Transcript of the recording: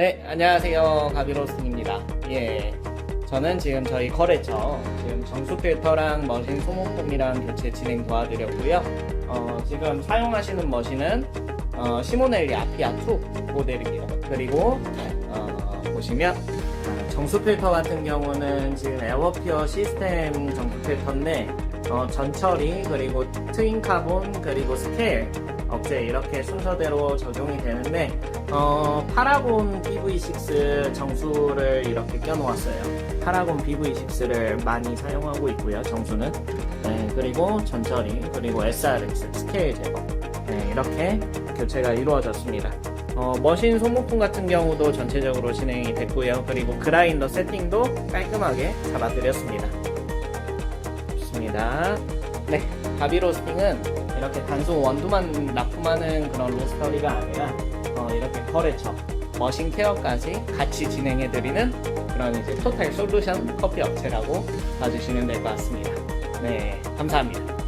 네, 안녕하세요. 가비로스입니다. 예. 저는 지금 저희 거래처, 지금 정수 필터랑 머신 소모품이랑 교체 진행 도와드렸고요. 어, 지금 사용하시는 머신은 어, 시모넬리 아피아 2 모델입니다. 그리고 어, 보시면 정수 필터 같은 경우는 지금 에어피어 시스템 정수 필터인데 어, 전처리 그리고 트윈 카본 그리고 스케일 억제 이렇게 순서대로 적용이 되는데 어, 파라곤 PV6 정수를 이렇게 껴놓았어요. 파라곤 PV6를 많이 사용하고 있고요. 정수는 네, 그리고 전처리 그리고 SRX 스케일 제거 네, 이렇게 교체가 이루어졌습니다. 어, 머신 소모품 같은 경우도 전체적으로 진행이 됐고요. 그리고 그라인더 세팅도 깔끔하게 잡아드렸습니다. 좋습니다. 네, 가비 로스팅은 이렇게 단순 원두만 납품하는 그런 로스터리가 아니라 어, 이렇게 거래처, 머신 케어까지 같이 진행해드리는 그런 이제 토탈 솔루션 커피 업체라고 봐주시면 될 것 같습니다. 네, 감사합니다.